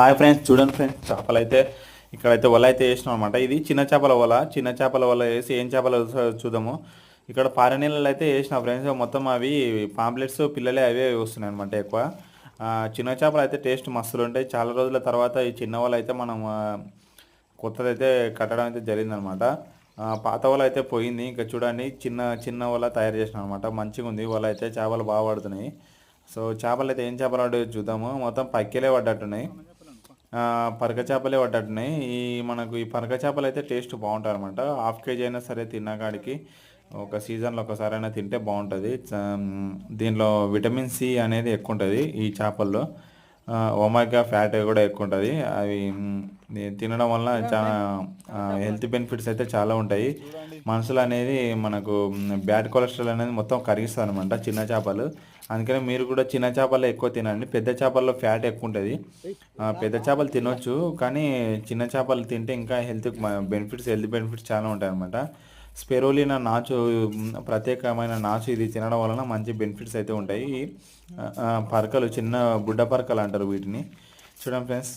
Hi friends చూడండి friends చేపలు అయితే ఇక్కడైతే వల అయితే వేసినాం అనమాట ఇది చిన్న చేపల వల చిన్న చేపల వల వేసి ఏం చేపలు చూద్దాము. ఇక్కడ పార నీళ్ళలో అయితే వేసిన ఫ్రెండ్స్ మొత్తం అవి పాంప్లెట్స్ పిల్లలే అవే వస్తున్నాయి అనమాట ఎక్కువ. చిన్న చేపలు అయితే టేస్ట్ మస్తులు ఉంటాయి. చాలా రోజుల తర్వాత ఈ చిన్న వాళ్ళు అయితే మనం కొత్తది కొత్తదైతే కట్టడం అయితే జరిగిందనమాట పాత వల అయితే పోయింది. ఇంకా చూడండి చిన్న చిన్న వల తయారు చేసిన అనమాట మంచిగా ఉంది. వల అయితే చేపలు బాగా పడుతున్నాయి. సో చేపలు అయితే ఏం చేపలు పడ్డాయో చూద్దాము. మొత్తం పక్కెలే పడ్డట్టున్నాయి. పరక చేపలే పడ్డట్టున్నాయి. ఈ మనకు ఈ పరక చేపలు అయితే టేస్ట్ బాగుంటుంది అనమాట హాఫ్ కేజీ అయినా సరే తిన్నకాడికి ఒక సీజన్లో ఒకసారి అయినా తింటే బాగుంటుంది. దీనిలో విటమిన్ సి అనేది ఎక్కువ ఉంటుంది ఈ చేపల్లో. ఒమాగా ఫ్యాట్ కూడా ఎక్కువ ఉంటుంది అవి తినడం వల్ల చాలా హెల్త్ బెనిఫిట్స్ అయితే చాలా ఉంటాయి. మనసులో అనేది మనకు బ్యాడ్ కొలెస్ట్రాల్ అనేది మొత్తం కరిగిస్తుంది అనమాట చిన్న చేపలు. అందుకని మీరు కూడా చిన్న చేపలు ఎక్కువ తినండి. పెద్ద చేపల్లో ఫ్యాట్ ఎక్కువ ఉంటుంది పెద్ద చేపలు తినొచ్చు. కానీ చిన్న చేపలు తింటే ఇంకా హెల్త్ బెనిఫిట్స్ హెల్త్ బెనిఫిట్స్ చాలా ఉంటాయి అనమాట స్పెరోలినా నాచు ప్రత్యేకమైన నాచు ఇది తినడం వలన మంచి బెనిఫిట్స్ అయితే ఉంటాయి. పరకలు చిన్న బుడ్డ పరకలు అంటారు వీటిని. చూడండి ఫ్రెండ్స్.